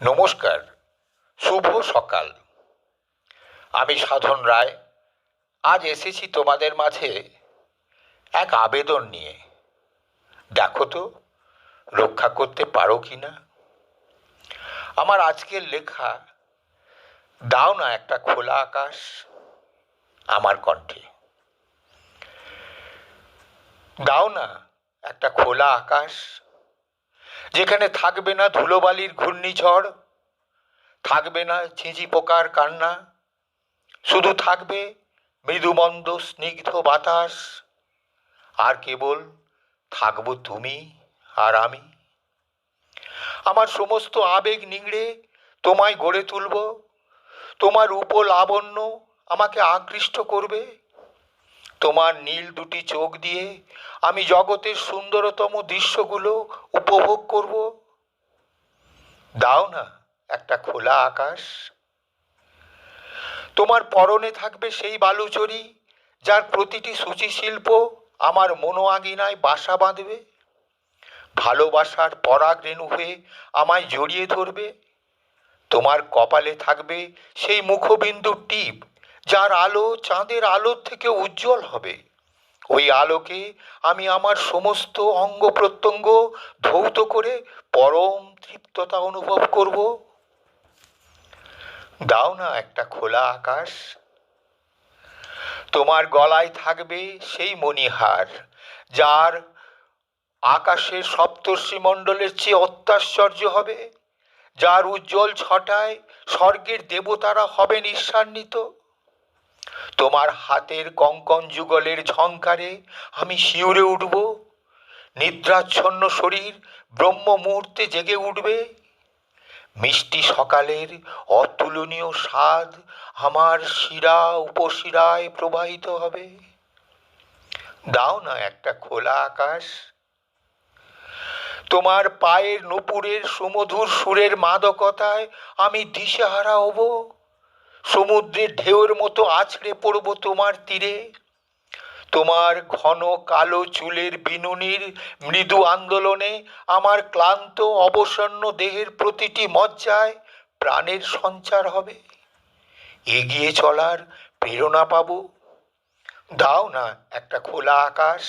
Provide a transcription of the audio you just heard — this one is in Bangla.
নমস্কার, শুভ সকাল। আমি সাধন রায়, আজ এসেছি তোমাদের মাঝে এক আবেদন নিয়ে। দেখো তো, রক্ষা করতে পারো কি না আমার আজকের লেখা, দাও না একটা খোলা আকাশ আমার কণ্ঠে। দাও না একটা খোলা আকাশ যেখানে থাকবে না ধুলোবালির ঘূর্ণিঝড়, থাকবে না ঝিঁঝি পোকার কান্না, শুধু থাকবে মৃদুমন্দ স্নিগ্ধ বাতাস। আর কেবল থাকব তুমি আর আমি। আমার সমস্ত আবেগ নিংড়ে তোমায় গড়ে তুলব, তোমার উপলাবণ্য আমাকে আকৃষ্ট করবে। তোমার নীল দুটি চোখ দিয়ে আমি জগতের সুন্দরতম দৃশ্যগুলো উপভোগ করব। দাও না একটা খোলা আকাশ। তোমার পরনে থাকবে সেই বালুচরি, যার প্রতিটি সূচিশিল্প আমার মনো মনোয়াগিনায় বাসা বাঁধবে। ভালোবাসার পরাগ রেণু হয়ে আমায় জড়িয়ে ধরবে। তোমার কপালে থাকবে সেই মুখবিন্দুর টিপ যার আলো চাঁদের আলোর থেকে উজ্জ্বল হবে। ওই আলোকে আমি আমার সমস্ত অঙ্গ প্রত্যঙ্গ ধৌত করে পরম তৃপ্ততা অনুভব করব। দাও না একটা খোলা আকাশ। তোমার গলায় থাকবে সেই মণিহার, যার আকাশের সপ্তর্ষি মণ্ডলের চেয়ে অত্যাশ্চর্য হবে, যার উজ্জ্বল ছটায় স্বর্গের দেবতারা হবে ঈর্ষান্বিত তোমার হাতের কঙ্কন যুগলের ঝংকারে আমি শিউরে উঠব। নিদ্রাচ্ছন্ন শরীর ব্রহ্ম মুহূর্তে জেগে উঠবে। মিষ্টি সকালের অতুলনীয় স্বাদ আমার শিরা উপশিরায় প্রবাহিত হবে। দাও না একটা খোলা আকাশ। তোমার পায়ের নুপুরের সুমধুর সুরের মাদকতায় আমি দিশেহারা হব। সমুদ্রের ঢেউয়ের মতো আছড়ে পড়ব তোমার তীরে। তোমার ঘন কালো চুলের বিনুনির মৃদু আন্দোলনে আমার ক্লান্ত, অবসন্ন দেহের প্রতিটি মজ্জায় প্রাণের সঞ্চার হবে। এগিয়ে চলার প্রেরণা পাব। দাও না একটা খোলা আকাশ।